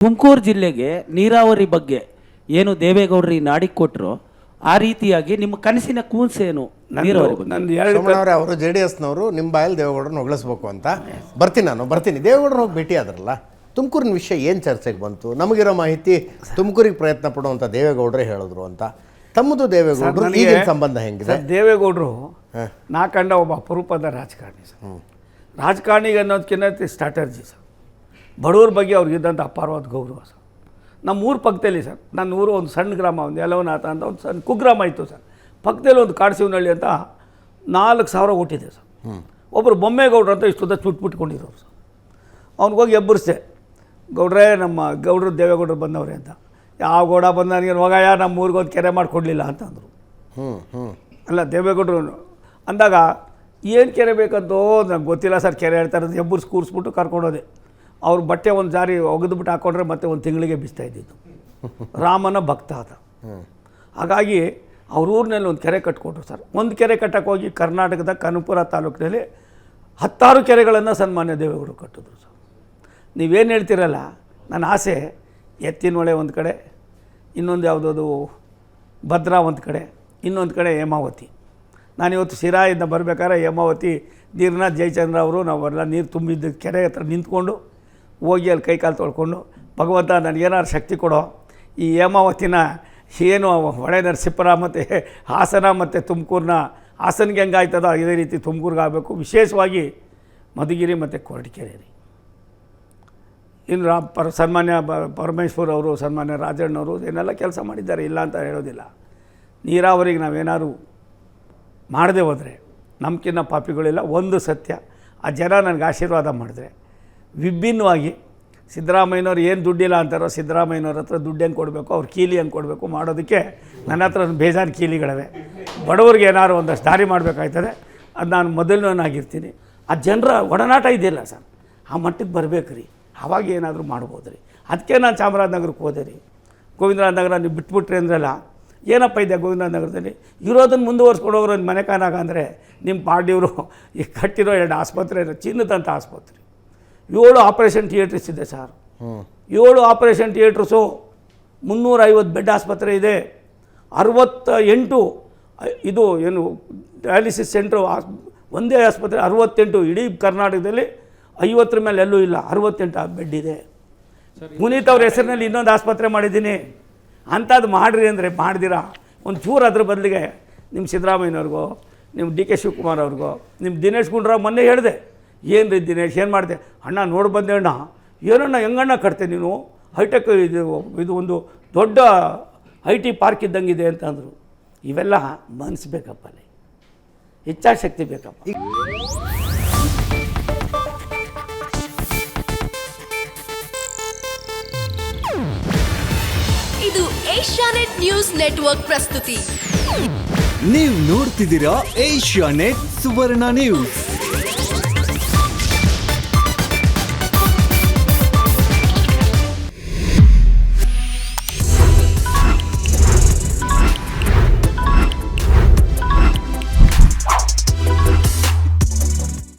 ತುಮಕೂರು ಜಿಲ್ಲೆಗೆ ನೀರಾವರಿ ಬಗ್ಗೆ ಏನು ದೇವೇಗೌಡರು ಈ ನಾಡಿಗೆ ಕೊಟ್ಟರು ಆ ರೀತಿಯಾಗಿ ನಿಮ್ಮ ಕನಸಿನ ಕೂನ್ಸೇನು ನೀರಾವರಿ ಬಗ್ಗೆ? ನಂದು ಎರಡು ಸೋಮಣ್ಣವ್ರೆ ಅವರು ಜೆ ಡಿ ಎಸ್ನವರು ನಿಮ್ಮ ಬಾಯಲ್ಲಿ ದೇವೇಗೌಡರನ್ನ ಹೊಗಳಿಸ್ಬೇಕು ಅಂತ. ಬರ್ತೀನಿ ನಾನು ಬರ್ತೀನಿ. ದೇವೇಗೌಡರು ಹೋಗಿ ಭೇಟಿ ಆದ್ರಲ್ಲ ತುಮಕೂರಿನ ವಿಷಯ ಏನು ಚರ್ಚೆಗೆ ಬಂತು? ನಮಗಿರೋ ಮಾಹಿತಿ ತುಮಕೂರಿಗೆ ಪ್ರಯತ್ನ ಪಡುವಂಥ ದೇವೇಗೌಡರೇ ಹೇಳಿದ್ರು ಅಂತ. ತಮ್ಮದು ದೇವೇಗೌಡರು ನನಗೆ- ಈಗಿನ ಸಂಬಂಧ ಹೆಂಗಿದೆ? ಸರ್ ದೇವೇಗೌಡರು ನಾ ಕಂಡ ಒಬ್ಬ ಅಪರೂಪದ ರಾಜಕಾರಣಿ ಸರ್. ರಾಜಕಾರಣಿಗೆ ಅನ್ನೋದಕ್ಕಿಂತ ಸ್ಟ್ರಾಟರ್ಜಿ ಸರ್. ಬಡವ್ರ ಬಗ್ಗೆ ಅವ್ರಿಗಿದ್ದಂಥ ಅಪಾರವಾದ ಗೌರವ ಸರ್. ನಮ್ಮ ಊರು ಪಕ್ಕದಲ್ಲಿ ಸರ್ ನನ್ನ ಊರು ಒಂದು ಸಣ್ಣ ಗ್ರಾಮ ಒಂದು ಯಲವನಾಥ ಅಂತ ಒಂದು ಸಣ್ಣ ಕುಗ್ರಾಮ ಇತ್ತು ಸರ್. ಪಕ್ಕದಲ್ಲಿ ಒಂದು ಕಾಡಸಿವನಹಳ್ಳಿ ಅಂತ ನಾಲ್ಕು ಸಾವಿರ ಓಟಿದೆ ಸರ್. ಒಬ್ಬರು ಬೊಮ್ಮೇಗೌಡ್ರು ಅಂತ ಇಷ್ಟುದ್ದ ಚುಟ್ಬಿಟ್ಕೊಂಡಿದ್ರು ಸರ್. ಅವ್ನಿಗೋಗಿ ಎಬ್ಬರಿಸ್ದೆ ಗೌಡ್ರೇ ನಮ್ಮ ಗೌಡ್ರು ದೇವೇಗೌಡರು ಬಂದವ್ರೆ ಅಂತ. ಯಾವ ಗೌಡ ಬಂದ ನನಗೆ ಹೋಗಯ್ಯ ನಮ್ಮ ಊರಿಗೆ ಒಂದು ಕೆರೆ ಮಾಡಿಕೊಡ್ಲಿಲ್ಲ ಅಂತ ಅಂದರು. ಹ್ಞೂ ಅಲ್ಲ ದೇವೇಗೌಡರು ಅಂದಾಗ ಏನು ಕೆರೆ ಬೇಕಂತೋ ನಂಗೆ ಗೊತ್ತಿಲ್ಲ ಸರ್ ಕೆರೆ ಹೇಳ್ತಾರೆ ಎಬ್ಬರ್ಸ್ ಕೂರಿಸ್ಬಿಟ್ಟು ಕರ್ಕೊಂಡೋದೆ. ಅವ್ರ ಬಟ್ಟೆ ಒಂದು ಜಾರಿ ಒಗೆದ್ಬಿಟ್ಟು ಹಾಕೊಂಡ್ರೆ ಮತ್ತೆ ಒಂದು ತಿಂಗಳಿಗೆ ಬಿಸ್ತಾ ಇದ್ದಿದ್ದು. ರಾಮನ ಭಕ್ತ ಆತ ಹಾಗಾಗಿ ಅವ್ರ ಊರಿನಲ್ಲಿ ಒಂದು ಕೆರೆ ಕಟ್ಕೊಟ್ರು ಸರ್. ಒಂದು ಕೆರೆ ಕಟ್ಟಕ್ಕೆ ಹೋಗಿ ಕರ್ನಾಟಕದ ಕನಪುರ ತಾಲೂಕಿನಲ್ಲಿ ಹತ್ತಾರು ಕೆರೆಗಳನ್ನು ಸನ್ಮಾನ್ಯ ದೇವೇಗೌಡರು ಕಟ್ಟಿದ್ರು ಸರ್. ನೀವೇನು ಹೇಳ್ತೀರಲ್ಲ ನನ್ನ ಆಸೆ ಎತ್ತಿನೊಳೆ ಒಂದು ಕಡೆ, ಇನ್ನೊಂದು ಯಾವುದದು ಭದ್ರಾ ಒಂದು ಕಡೆ, ಇನ್ನೊಂದು ಕಡೆ ಹೇಮಾವತಿ. ನಾನಿವತ್ತು ಶಿರಾಯಿಂದ ಬರಬೇಕಾದ್ರೆ ಹೇಮಾವತಿ, ನೀರ್ನಾಥ್ ಜಯಚಂದ್ರ ಅವರು ನಾವೆಲ್ಲ ನೀರು ತುಂಬಿದ್ದ ಕೆರೆ ಹತ್ರ ನಿಂತ್ಕೊಂಡು ಹೋಗಿ ಅಲ್ಲಿ ಕೈ ಕಾಲು ತೊಳ್ಕೊಂಡು, ಭಗವಂತ ನನಗೇನಾದ್ರು ಶಕ್ತಿ ಕೊಡೋ, ಈ ಹೇಮಾವತಿನ ಏನು ಹೊಳೆ ನರಸೀಪುರ ಮತ್ತು ಹಾಸನ ಮತ್ತು ತುಮಕೂರನ್ನ ಹಾಸನ್ಗೆ ಹೆಂಗಾಯ್ತದೋ ಇದೇ ರೀತಿ ತುಮಕೂರಿಗೆ ಆಗಬೇಕು. ವಿಶೇಷವಾಗಿ ಮಧುಗಿರಿ ಮತ್ತು ಕೊರಟಗೆರೆ ರೀ ಇನ್ನು ರಾ ಪರ ಸನ್ಮಾನ್ಯ ಪರಮೇಶ್ವರ್ ಅವರು, ಸನ್ಮಾನ್ಯ ರಾಜಣ್ಣವರು ಏನೆಲ್ಲ ಕೆಲಸ ಮಾಡಿದ್ದಾರೆ, ಇಲ್ಲ ಅಂತ ಹೇಳೋದಿಲ್ಲ. ನೀರಾವರಿಗೆ ನಾವೇನಾದ್ರು ಮಾಡದೆ ಹೋದರೆ ನಮ್ಕಿನ್ನ ಪಾಪಿಗಳಿಲ್ಲ, ಒಂದು ಸತ್ಯ, ಆ ಜನ ನನಗೆ ಆಶೀರ್ವಾದ ಮಾಡಿದ್ರೆ ವಿಭಿನ್ನವಾಗಿ ಸಿದ್ದರಾಮಯ್ಯನವ್ರು ಏನು ದುಡ್ಡಿಲ್ಲ ಅಂತಾರೋ ಸಿದ್ದರಾಮಯ್ಯನವ್ರ ಹತ್ರ ದುಡ್ಡು ಹೆಂಗೆ ಕೊಡಬೇಕು, ಅವ್ರು ಕೀಲಿ ಹೆಂಗೆ ಕೊಡಬೇಕು ಮಾಡೋದಕ್ಕೆ ನನ್ನ ಹತ್ರ ಬೇಜಾರು ಕೀಲಿಗಳಿವೆ. ಬಡವ್ರಿಗೆ ಏನಾದ್ರು ಒಂದಷ್ಟು ದಾರಿ ಮಾಡಬೇಕಾಯ್ತದೆ, ಅದು ನಾನು ಮೊದಲನೇನಾಗಿರ್ತೀನಿ ಆ ಜನರ ಒಡನಾಟ ಇದೆಯಲ್ಲ ಸರ್. ಆ ಮಟ್ಟಕ್ಕೆ ಬರಬೇಕು ರೀ. ಅವಾಗ ಏನಾದರೂ ಮಾಡ್ಬೋದು ರೀ. ಅದಕ್ಕೆ ನಾನು ಚಾಮರಾಜನಗರಕ್ಕೆ ಹೋದೆ ರೀ. ಗೋವಿಂದರಾಜನಗರ ನೀವು ಬಿಟ್ಬಿಟ್ರಿ ಅಂದ್ರಲ್ಲ, ಏನಪ್ಪ ಇದೆ ಗೋವಿಂದರಾಜನಗರದಲ್ಲಿ ಇರೋದನ್ನು ಮುಂದುವರ್ಸ್ಕೊಂಡು ಒಂದು ಮನೆ ಕಾನಾಗ ಅಂದರೆ ನಿಮ್ಮ ಪಾರ್ಟಿಯವರು ಈ ಕಟ್ಟಿರೋ ಎರಡು ಆಸ್ಪತ್ರೆ ಚಿನ್ನದಂಥ ಆಸ್ಪತ್ರೆ. ಏಳು ಆಪರೇಷನ್ ಥಿಯೇಟ್ರಿಸ್ ಇದೆ ಸರ್. ಏಳು ಆಪರೇಷನ್ ಥಿಯೇಟ್ರಸು ಮುನ್ನೂರೈವತ್ತು ಬೆಡ್ ಆಸ್ಪತ್ರೆ ಇದೆ. ಅರವತ್ತ ಎಂಟು ಇದು ಏನು ಡಯಾಲಿಸಿಸ್ ಸೆಂಟ್ರು ಆಸ್ ಒಂದೇ ಆಸ್ಪತ್ರೆ ಅರವತ್ತೆಂಟು ಇಡೀ ಕರ್ನಾಟಕದಲ್ಲಿ ಐವತ್ತರ ಮೇಲೆ ಎಲ್ಲೂ ಇಲ್ಲ. ಅರವತ್ತೆಂಟು ಬೆಡ್ ಇದೆ. ಪುನೀತ್ ಅವ್ರ ಹೆಸರಿನಲ್ಲಿ ಇನ್ನೊಂದು ಆಸ್ಪತ್ರೆ ಮಾಡಿದ್ದೀನಿ. ಅಂಥದ್ದು ಮಾಡಿರಿ ಅಂದರೆ ಮಾಡ್ದಿರಾ? ಒಂದು ಚೂರು ಅದ್ರ ಬದಲಿಗೆ ನಿಮ್ಮ ಸಿದ್ದರಾಮಯ್ಯನವ್ರಿಗೋ ನಿಮ್ಮ ಡಿ ಕೆ ಶಿವಕುಮಾರ್ ಅವ್ರಿಗೋ ನಿಮ್ಮ ದಿನೇಶ್ ಗುಂಡ್ರಾವ್ ಮೊನ್ನೆ ಹೇಳಿದೆ ಏನು ರೀ ದಿನೇಶ್ ಏನು ಮಾಡಿದೆ ಅಣ್ಣ ನೋಡಿ ಬಂದೆ ಅಣ್ಣ. ಏನಣ್ಣ ಹೆಂಗಣ್ಣ ಕಟ್ತೆ ನೀನು? ಹೈಟೆಕ್ ಇದು ಇದು ಒಂದು ದೊಡ್ಡ ಐ ಟಿ ಪಾರ್ಕ್ ಇದ್ದಂಗಿದೆ ಅಂತಂದರು ಇವೆಲ್ಲ ಮನಸ್ಸು ಬೇಕಪ್ಪ ಅಲ್ಲಿ. ಇಚ್ಛಾಶಕ್ತಿ ಬೇಕಪ್ಪ. ಇದು ಏಷ್ಯಾನೆಟ್ ನ್ಯೂಸ್ ನೆಟ್ವರ್ಕ್ ಪ್ರಸ್ತುತಿ. ನೀವು ನೋಡ್ತಿದ್ದೀರಾ ಏಷ್ಯಾ ನೆಟ್ ಸುವರ್ಣ ನ್ಯೂಸ್.